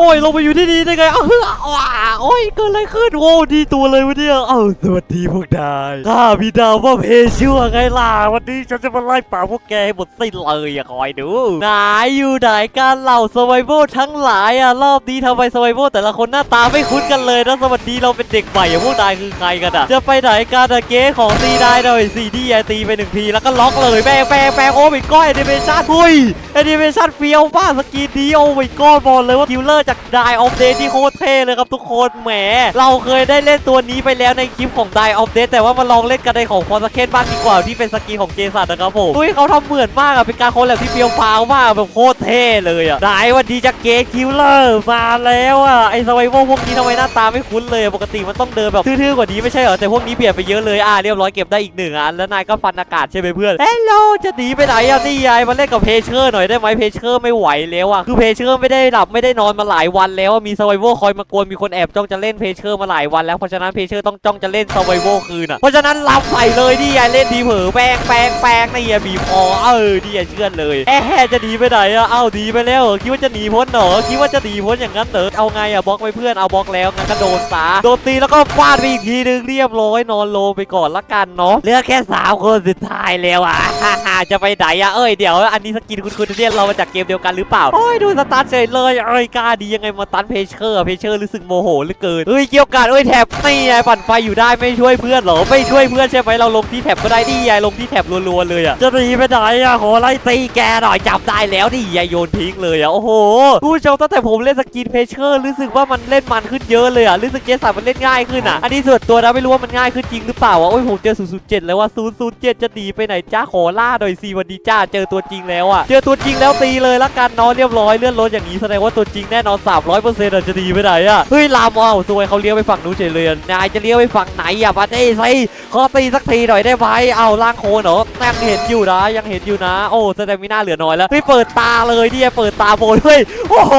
โอ้ยลงไปอยู่ที่นี่ได้ไงเอ้าว้าโอ้ยเกิดอะไรขึ้นโอ้ดีตัวเลยวะเนี่ยเอ้าสวัสดีพวกนายข้าพี่ดาวว่าเพชั่วไงล่ะวันนี้ฉันจะมาไล่ป่าบพวกแกให้หมดสิ้นเลยอย่าคอยดูนายอยู่ไหนกันเหล่าสไวโบทั้งหลายอะรอบนี้ทำไมสไวโบแต่ละคนหน้าตาไม่คุ้นกันเลยนะสวัสดีเราเป็นเด็กใหม่อะพวกนายคือใครกันอะจะไปไหนกันอะเก๊ของตีได้หน่อยสี่ที่ตีไปหนึ่งทีแล้วก็ล็อกเลยแปงแปงแปงโอ้ยก้อยแอนิเมชั่นหุ้ยแอนิเมชั่นเฟี้ยวมากสกีดีโอ้ยก้อนบอกเลยว่าคิลเลอร์จากไดออฟเดที่โคตรเท่เลยครับทุกคนแหม เราเคยได้เล่นตัวนี้ไปแล้วในคลิปของไดออฟเดแต่ว่ามาลองเล่นกันในของพอสเคนบ้างดีกว่าที่เป็นสกีของเจสันนะครับผมอุ้ยเขาทำเหมือนมากอะเป็นการโคอลแลบที่เฟี้ยวฟ้าวมากแบบโคตรเท่เลยอะไหนวันดีจากเกคิลเลอร์มาแล้วอะไอสไวโวพวกนี้ทำไมหน้าตาไม่คุ้นเลยปกติมันต้องเดินแบบทื่อๆกว่านี้ไม่ใช่เหรอแต่พวกนี้เปลี่ยนไปเยอะเลยอะเรียบร้อยเก็บได้อีกหนึ่งอันแล้วนายก็ฟันอากาศใช่ไหมเพื่อนเฮลโลจะหนีไปไหนอะนี่ยายมาเล่นกับเพเชอร์หน่อยได้ไหมเพเชอร์ไม่ไหวแล้วอะคือเพเชอร์ไม่ได้หลับไม่ได้นอนมาหลายายวันแล้วอะมีสไวโวคอยมากวนมีคนแอบจ้องจะเล่นเพเชอร์มาหลายวันแล้วเพราะฉะนั้นเพเชอร์ต้องจ้องจะเล่นสไวโวคืนอะเพราะฉะนั้นรับใส่เลยนี่ยายเล่นดีเผลอแป้งแป้งแป้งนี่ยบีบคอเออนี่ยายเชื่อเลยแอะจะหนีไปไหนอะเอ้าหนีไปแล้วเหรอคิดว่าจะหนีพ้นเหรอคิดว่าจะหนีพ้นอย่างนั้นเหรอเอาไงอะบล็อกไปเพื่อนเอาบล็อกแล้วงั้นก็โดนซะโดนตีแล้วก็ฟาดไปอีกทีนึงเรียบร้อยนอนโลไปก่อนละกันเนาะเหลือแค่สามคนสุดท้ายแล้วอะจะไปไหนอะเอ้ยเดี๋ยวอันนี้สกินคุณคุณเนี่ยเรามาจากเกมเดียวกันหรือเปล่าโอ้ยดูสตาร์เฉยเลยเอ้ยกล้าดียังไงมาตันเพเชอร์เพเชอร์รู้สึกโมโหเหลือเกินเอ้ยเกี่ยวกันเอ้ยแถบนี่ไงปั่นไฟอยู่ได้ไม่ช่วยเพื่อนหรอไม่ช่วยเพื่อนใช่ไหมเราลงที่แถบก็ได้นี่ไงลงที่แถบรัวๆเลยอะจะหนีไปไหนอะขอไล่ตีแกหน่อยจับได้แล้วนี่ไงโยนทิ้งเลยอะโอ้โหผู้ชมตั้งแต่ผมเล่นสกินเพเชอร์รู้สึกว่ามันเล่นมันขึ้นเยอะเลยอะรู้สึกเจสันมันเล่นง่ายขึ้นอะอันนี้ส่วนตัวนะไม่รู้ว่ามันง่ายขึ้นจริงหรือเปล่าอะโอ้ยผมเจอ007แล้วว่า007จะหนีไปไหนจ้าขอล่าหน่อยสิวันดีจ้าเจอตัวจริงแล้วอะเจอตัวจริงแล้วตีเลยละกันเนาะเรียบร้อยเลื่อนรถอย่างนี้แสดงว่าตัวจริงแน่นอน300%อะจะดีไปไหนอะเฮ้ยลามเอาซวยเขาเลี้ยวไปฝั่งนู้นเฉยเลยนายจะเลี้ยวไปฝั่งไหนอะมาได้สิขอตีสักทีหน่อยได้ไหมเอาล่างโคนเหรอยังเห็นอยู่นะยังเห็นอยู่นะ โอ้แสดงไม่น่าเหลือน้อยแล้วเฮ้ยเปิดตาเลยเนี่ยเปิดตาโบนเฮ้ยโอ้โห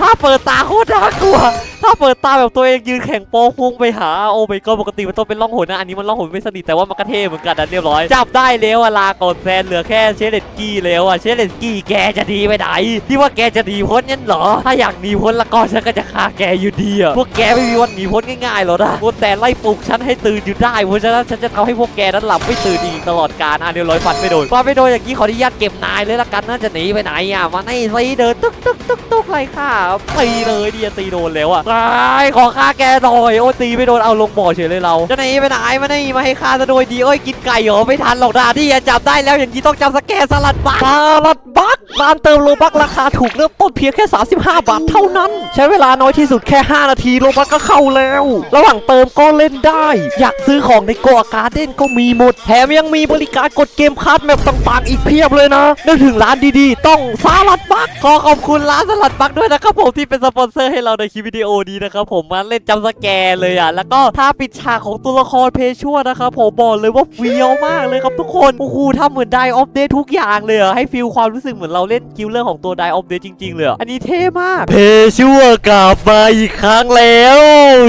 ถ้าเปิดตาโคตรน่ากลัวถ้าเปิดตาแบบตัวเองยืนแข่งโป๊พุ่งไปหาโอ้ไม่ก็ปกติมันต้องเป็นล่องหนนะอันนี้มันล่องหนไม่สนิทแต่ว่ามันก็เท่เหมือนกันนะเรียบร้อยจับได้แล้วอะลาก่อนแฟนเหลือแค่เชเลตกี้แล้วอะเชเลตกี้แกจะดีไปไหนที่ว่าแกจะหนีพ้นงั้นเหรอถ้าอยากหนีพ้นละก็ฉันก็จะฆ่าแกอยู่ดีอะพวกแกไม่มีวันหนีพ้นง่ายๆหรอกนะพวกแต่ไล่ปลุกฉันให้ตื่นอยู่ได้เพราะฉะนั้นฉันจะทำให้พวกแกนั้นหลับไม่ตื่นอีกตลอดกาลอะเรียบร้อยฟันไม่โดนฟันไม่โดนอย่างนี้ขออนุญาตเก็บนายเลยละกันน่าจะหนีไปไหนอะมาในซีเดินตึ๊กตึ๊กตึ๊กตึ๊กไรค่ะตีเลยดิตีโดนแล้วอะตายขอฆ่าแกหน่อยโอ้ตีไม่โดนเอาลงบ่อเฉยเลยเราจะหนีไปไหนมานี่มาให้ฆ่าซะโดยดีโอ้ยกินไก่เหรอไม่ทันหรอกนะที่จะจับได้แล้วอย่างนี้ต้องจับสแกนสลัดบักสลัดบักร้านเติมโลบักราคาถูกเริ่มต้นเพียงแค่ 35 บาทเท่านั้น ใช้เวลาน้อยที่สุดแค่ 5 นาทีโลบักก็เข้าแล้ว ระหว่างเติมก็เล่นได้ อยากซื้อของในโกอาการ์เด้นก็มีหมด แถมยังมีบริการกดเกมคัสแมปต่างๆ อีกเพียบเลยนะนึกถึงร้านดีๆ ต้องสลัดบักขอขอบคุณร้านสลัดบักด้วยนะครับผมที่เป็นสปอนเซอร์ให้เราในคลิปวิดีโอนี้นะครับผมมาเล่นจำสแกนเลยอะแล้วก็ท่าปิดฉากของตัวละครเพชัวนะครับผมบอกเลยว่าเฟี้ยวมากเลยครับทุกคนโอ้โหทำเหมือนไดออฟเดทุกอย่างเลยอะให้ฟีลความรู้สึกเหมือนเราเล่นกิลเลอร์ของตัวไดออฟเดจริงๆเลยอะอันนี้เท่มากเพชัวกลับมาอีกครั้งแล้ว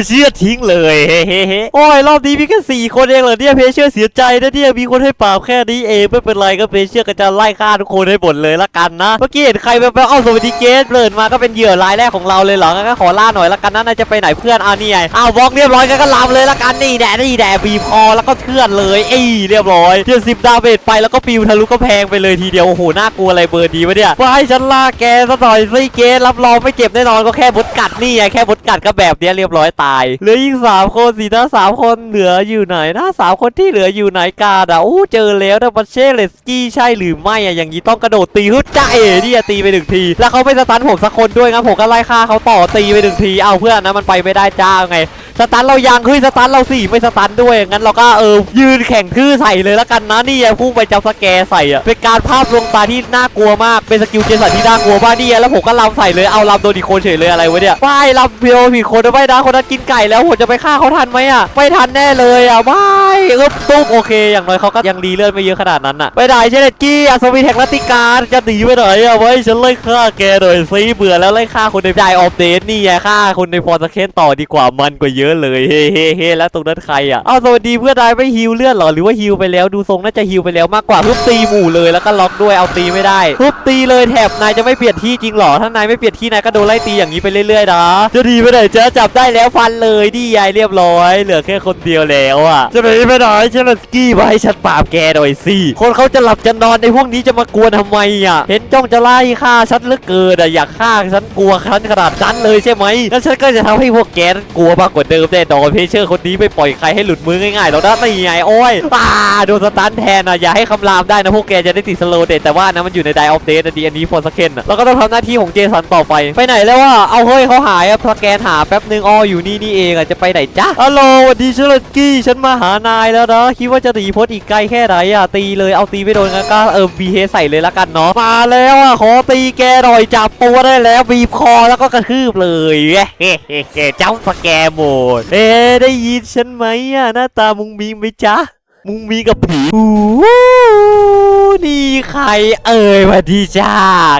เชื่อทิ้งเลยเฮ้ๆโอ้ยรอบนี้มีแค่สี่คนเองเหรอเนี่ยเพเชื่อเสียใจนะเนี่ยมีคนให้ปราบแค่นี้เองไม่เป็นไรก็เพเชื่อก็จะไล่ฆ่าทุกคนให้หมดเลยละกันนะ เมื่อกี้เห็นใครไปไปเอาสวัสดีเกสเปิดมาก็เป็นเหยื่อรายแรกของเราเลยเหรองั้นก็ขอล่าหน่อยละกันนะนายจะไปไหนเพื่อนเอานี่ไงอ้าวบล็อกเรียบร้อยงั้นก็ลามเลยละกันนี่แดดนี่แดดบีบคอแล้วก็เทือนเลยเอ้ยเรียบร้อยเทือนสิบดาเมจไปแล้วก็ปิวทะลุกระแพงไปเลยทีเดียวโอ้โหน่ากลัวอะไรเบอร์ดีวะเนี่ยว่าให้ฉันล่าแกซะหน่อยสิเกสรับรองไม่เจ็บแน่นอนก็แค่บดกัดนี่ไงแค่บดกัดก็แบบเนี้ยเรียบร้อยตายเหลืออีกสามคนสินะสามคนเหลืออยู่ไหนนะสามคนที่เหลืออยู่ไหนกาดอะโอ้เจอแล้วนะบัชเช่เลสกี้ใช่หรือไม่อะอย่างนี้ต้องกระโดดตีฮึดจ้าเอ๋นี่อะตีไปหนึ่งที แล้วเขาไม่สตันผมสักคนด้วยงั้นผมก็ไล่ฆ่าเขาต่อตีไปหนึ่งทีเอาเพื่อนนะมันไปไม่ได้จ้าไง สตันเรายังเฮ้ยสตันเราสี่ไม่สตันด้วยงั้นเราก็เออยืนแข่งทื่อใส่เลยละกันนะนี่อะพุ่งไปจับสแกใส่อะเป็นการภาพลวงตาที่น่ากลัวมากเป็นสกิลเจสันที่น่ากลัวมากนี่แล้วผมก็ลำใส่เลยเอาลำโดนอีกคนเฉยเลยอะไรวะเนี่ยไม่ลำเพียวผิดคนนะไม่นะคนนั้นกินไก่แล้วผมจะไปฆ่าเขาทันไหมอะไม่ทันแน่เลยอะไม่เอึบตุ๊บโอเค อย่างน้อยเขาก็ยังรีเลือดไม่เยอะขนาดนั้นอะไปไหนเจเนตกี้อัศวินแห่งรัตติการจะหนีไปไหนอะไว้ฉันไล่ฆ่าแกหน่อยซิเบื่อแล้วไล่ฆ่าคนในไดออฟเดนนี่ไงฆ่าคนในฟอร์สเคนต่อดีกว่ามันกว่าเยอะอะเลยเฮ้เฮ้เฮ้แล้วตรงนั้นใครอะอ้าวสวัสดีเพื่อนนายไม่ฮิวเลือดเหรอหรือว่าฮิวไปแล้วดูทรงน่าจะฮิวไปแล้วมากกว่าฮึบตีหมู่เลยแล้วก็ล็อกด้วยเอาตีไม่ได้ฮึบตีเลยแถบนายจะไม่เปลี่ยนที่จริงเหรอถ้านายไม่เปลี่ยนที่นายก็โดนไล่ตีอย่างนี้ไปเรื่อยๆนะจะดีไปไหนจะจับได้แล้วฟันเลยดียายเรียบร้อย เหลือแค่คนเดียวแล้วอะจะหนีไปไหนฉันมาสกี้มาให้ฉันปราบแกหน่อยสิคนเขาจะหลับจะนอนในพวกนี้จะมากวนทำไมอะเห็นจ้องจะไล่ฆ่าฉันเหลือเกินอะอยากฆ่าฉันกลัวฉันขนาดนั้นเลยใช่ไหมแล้วฉันก็จะทำให้พวกแกนั้นกลัวมากกว่าเดิมแน่นอนเพเชอร์คนนี้ไม่ปล่อยใครให้หลุดมือง่ายๆหรอกนะนี่ไงโอ้ยป้าโดนสตันแทนอะอย่าให้คำรามได้นะพวกแกจะได้ติดสโลเด็ดแต่ว่านะมันอยู่ในไดออฟเดตดีอันนี้ฟอร์สเคนอะเราก็ต้องทำหน้าที่ของเจสันต่อไปไปไหนแล้ววะเอาเฮ้ยเขาหายอะสแกนหาแป๊บนึงอ๋ออยู่นี่นี่เองอะจะไปไหนจ๊ะฮัลโหลสวัสดีเชลกี้ฉันมาหานายแล้วนะคิดว่าจะหนีพ้นอีกไกลแค่ไหนอะตีเลยเอาตีไม่โดนงั้นก็เออบีเฮใส่เลยละกันเนาะมาแล้วอะขอตีแกหน่อยจับตัวได้แล้วบีบคอแล้วก็กระทืบเลยเฮ้เฮ้เฮ้เฮ้เจ้าสแกมมดเอ๊ะได้ยินฉันไหมอะหน้าตามุงมิงไหมจ๊ะ มุงมีกับผีโอ้โหนี่ ใครเอ่ยมาดีจ้า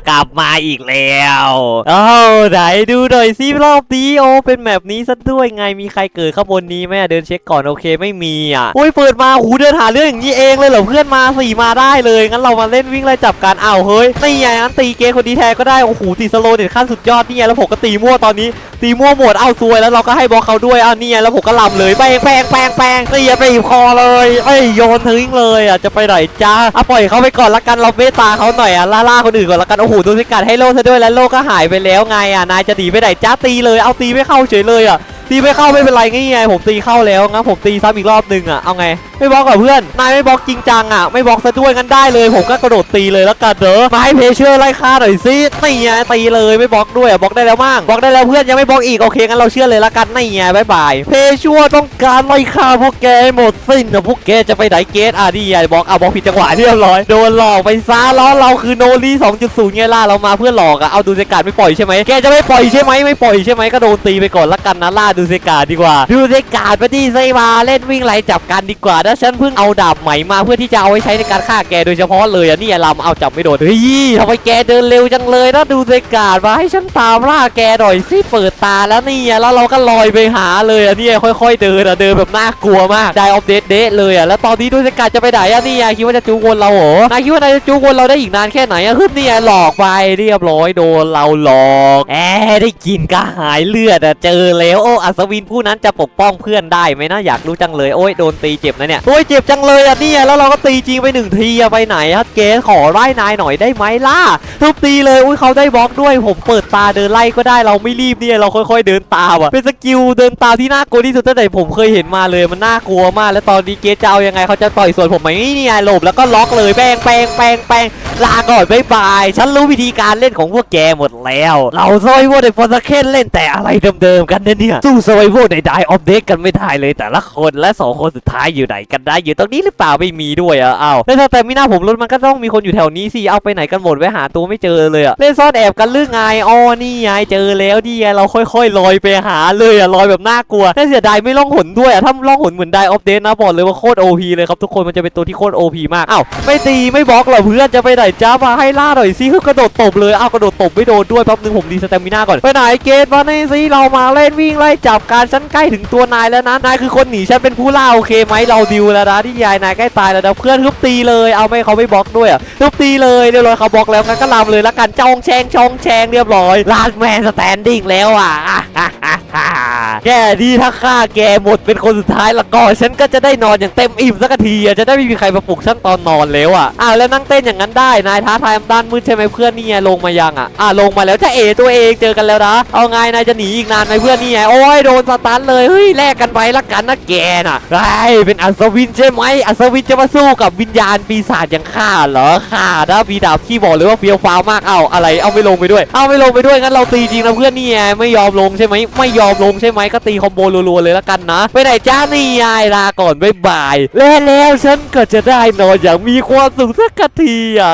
กลับมาอีกแล้วเอาไหนดูหน่อยซิรอบนี้โอเป็นแบบนี้ซะด้วยไงมีใครเกิดข้างบนนี้ไหมเดินเช็คก่อนโอเคไม่มีอะโอ้ยเปิดมาหูเดินหาเรื่องอย่างนี้เองเลยเหรอเพื่อนมาสี่มาได้เลยงั้นเรามาเล่นวิ่งไล่จับกันอ้าวเฮ้ยนี่ไงงั้นตีเกยคนดีแทนก็ได้โอ้โหตีสโลเด็ดขั้นสุดยอดนี่ไงแล้วผมก็ตีมั่วตอนนี้ตีมั่วหมดเอาซวยแล้วเราก็ให้บอกเขาด้วยอ้าวนี่ไงแล้วผมก็ลำเลยแปงแปงแปงแปงตีไปอีกคอเลยเอ้ยโยนทิ้งเลยอะจะไปไหนจ้าอะปล่อยเขาไปก่อนละกันเราเมตตาเขาหน่อยอะล่าล่าคนอื่นก่อนละกันโอ้โหโดนสิกัดให้โลซะด้วยแล้วโลก็หายไปแล้วไงอะนายจะดีไปไหนจ้าตีเลยเอาตีไม่เข้าเฉยเลยอะ ตีไม่เข้าไม่เป็นไรไงผมตีเข้าแล้วงั้นผมตีซ้ำอีกรอบหนึ่งอะเอาไง ไม่บล็อกกับเพื่อนนายไม่บล็อกจริงจังอะไม่บล็อกซะด้วยงั้นได้เลย ผมก็กระโดดตีเลยแล้วกันเด้อมาให้เพเชอร์ไล่ฆ่าหน่อยสินี่ไงตีเลยไม่บล็อกด้วยอะบล็อกได้แล้วมั่งบล็อกได้แล้วเพื่อนยังไม่บล็อกอีกโอเคงั้นเราเชื่อเลยละกันนี่ไงบายบายเพเชอร์ต้องการไล่ฆ่าพวกแกหมดสิ้นนะพวกแกจะไปไหนเกตอะนี่ไงบล็อกอะบล็อกผิดจังหวะเรียบร้อยโดนหลอกไปซะล้อเราคือโนรี2.0ไงล่ะเรามาเพื่อหลอกอะเอาดูเซกาดไม่ปล่อยใช่ไหมแกจะไม่ปล่อยใช่ไหมไม่ปล่อยใช่ไหมก็โดนตีไปก่อนละกันนะล่าดูเซกาดดีกว่า ดูเซกาดมาดิไซมาเล่นวิ่งไล่จับกันดีกว่านะฉันเพิ่งเอาดาบใหม่มาเพื่อที่จะเอาไว้ใช้ในการฆ่าแกโดยเฉพาะเลยอะนี่ลำเอาจับไม่โดนเฮ้ยทำไมแกเดินเร็วจังเลยนะดูเซกาดมาให้ฉันตามล่าแกหน่อยสิเปิดตาแล้วนี่อะแล้วเราก็ลอยไปหาเลยอะนี่ค่อย ๆ เดินอะเดินแบบน่ากลัวมากได้ออฟเดตเดทเลยอะแล้วตอนนี้ดูเซกาดจะไปไหนอะนี่อะคิดว่าจะจูงวนเราเหรอนายคิดว่านายจะจูงวนเราได้อีกนานแค่ไหนอะฮึบนี่หลอกไปเรียบร้อยโดนเราหลอกแอบได้กินก็หายเลือดอะเจอแล้วโอ้อัศวินผู้นั้นจะปกป้องเพื่อนได้ไหมนะอยากรู้จังเลยโอ้ยโดนตีเจ็บนะเนี่ยโอ้ยเจ็บจังเลยอะเนี่ยแล้วเราก็ตีจริงไปหนึ่งทีอะไปไหนครับเกสขอไล่นายหน่อยได้ไหมล่ะทุบตีเลยอุ้ยเขาได้บล็อกด้วย ผมเปิดตาเดินไล่ก็ได้เราไม่รีบเนี่ยเราค่อย ๆ เดินตามอะเป็นสกิลเดินตามที่น่ากลัวที่สุดตั้งแต่ผมเคยเห็นมาเลยมันน่ากลัวมาก แล้วตอนนี้เกสจะเอายังไงเขาจะต่อยส่วนผมไหมนี่ไงหลบแล้วก็ล็อกเลยแปงแปงแปงแปงลาก่อนบ๊ายบายฉันรู้วิธีการเล่นของพวกแกหมดแล้ว เราซอยว่าในฟอนสเคนเล่นแต่อะไรเดิมๆกันเนี่ยสู้ซอยว่าในไดออฟเดกกันไม่ได้เลยแต่ละคนและสองคนสุดท้ายอยู่ไหนกันได้อยู่ตรงนี้หรือเปล่าไม่มีด้วยอะอ้าวแล้วแต่ไม่น่าผมรถมันก็ต้องมีคนอยู่แถวนี้สิเอาไปไหนกันหมดไว้หาตัวไม่เจอเลยอะเล่นซ่อนแอบกันหรือไงอ๋อนี่ไงเจอแล้วนี่ไงเราค่อยๆลอยไปหาเลยอะลอยแบบน่ากลัวน่าเสียดายไม่ล่องหนด้วยอะถ้าล่องหนเหมือนไดออฟเดนะบอกเลยว่าโคตรโอพีเลยครับทุกคนมันจะเป็นตัวที่โคตรโอพีมากอ้าวไม่ตีไม่บล็อกเหรอเพื่อนจะไปไหนจ้ามาให้ล่าหน่อยสิคือกระโดดตบเลยอ้าวกระโดดตบไม่โดนด้วยแป๊บนึงผมดีสเตมิน่าก่อนไปไหนเกตมาในสิเรามาเล่นวิ่งไล่จับการฉันใกล้ถึงตัวนายแล้วนะนายคือคนหนีฉันเป็นผู้ล่าโอเคไหมเราดิวแล้วนะที่ยายนายใกล้ตายแล้วนะเพื่อนทุบตีเลยเอาไม่เขาไม่บล็อกด้วยอะทุบตีเลยเรียบร้อยเขาบล็อกแล้วงั้นก็ลามเลยละกันจ้องแชงชองแชงเรียบร้อยลาดแมนสแตนดิ้งแล้วอะแกดีถ้าฆ่าแกหมดเป็นคนสุดท้ายละก็ฉันก็จะได้นอนอย่างเต็มอิ่มสักทีอะจะได้ไม่มีใครมาปลุกฉันตอนนอนแล้วอะอ้าวแล้วนั่งเต้นอย่างนั้นได้นายท้าทายอำด้านมืดใช่ไหมเพื่อนนี่ไงลงมายังอะอ่าลงมาแล้วจะเอตัวเองเจอกันแล้วนะเอาไงนายจะหนีอีกนานไหมเพื่อนนี่ไงโอ้ยโดนสตันเลยเฮ้ยแลกกันไปละกันนะแกน่ะไอ้เป็นอัศวินใช่ไหมอัศวินจะมาสู้กับวิญญาณปีศาจอย่างข้าเหรอข้านะมีดาบที่บอกเลยว่าเฟี้ยวฟ้าวมากเอาอะไรเอาไม่ลงไปด้วย เอาไม่ลงไปด้วยงั้นเราตีจริงนะเพื่อนนี่ไงไม่ยอมลงใช่ไหมไม่ยอมลงใช่ไหมก็ตีคอมโบรัวๆเลยละกันนะไปไหนจ้านี่ยายลาก่อนบ๊ายบายและแล้วฉันก็จะได้นอนอย่างมีความสุขสักทีอะ